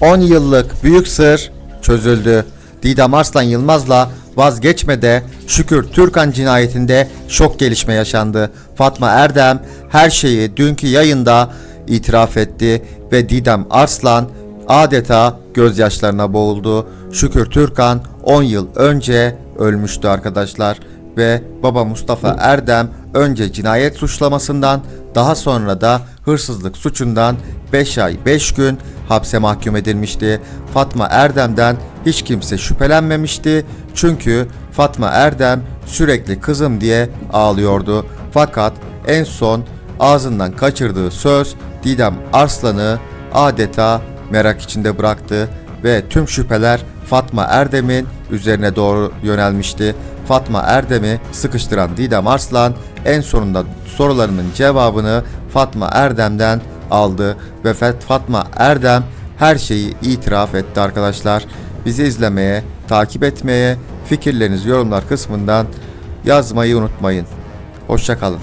10 yıllık büyük sır çözüldü. Didem Arslan Yılmaz'la vazgeçmede Şükür Türkan cinayetinde şok gelişme yaşandı. Fatma Erdem her şeyi dünkü yayında itiraf etti ve Didem Arslan adeta gözyaşlarına boğuldu. Şükür Türkan 10 yıl önce ölmüştü arkadaşlar ve baba Mustafa Erdem önce cinayet suçlamasından daha sonra da hırsızlık suçundan 5 ay 5 gün hapse mahkum edilmişti. Fatma Erdem'den hiç kimse şüphelenmemişti. Çünkü Fatma Erdem sürekli kızım diye ağlıyordu. Fakat en son ağzından kaçırdığı söz Didem Arslan'ı adeta merak içinde bıraktı ve tüm şüpheler Fatma Erdem'in üzerine doğru yönelmişti. Fatma Erdem'i sıkıştıran Didem Arslan en sonunda sorularının cevabını Fatma Erdem'den aldı ve Fat- Fatma Erdem her şeyi itiraf etti arkadaşlar. Bizi izlemeye, takip etmeye, fikirlerinizi yorumlar kısmından yazmayı unutmayın. Hoşçakalın.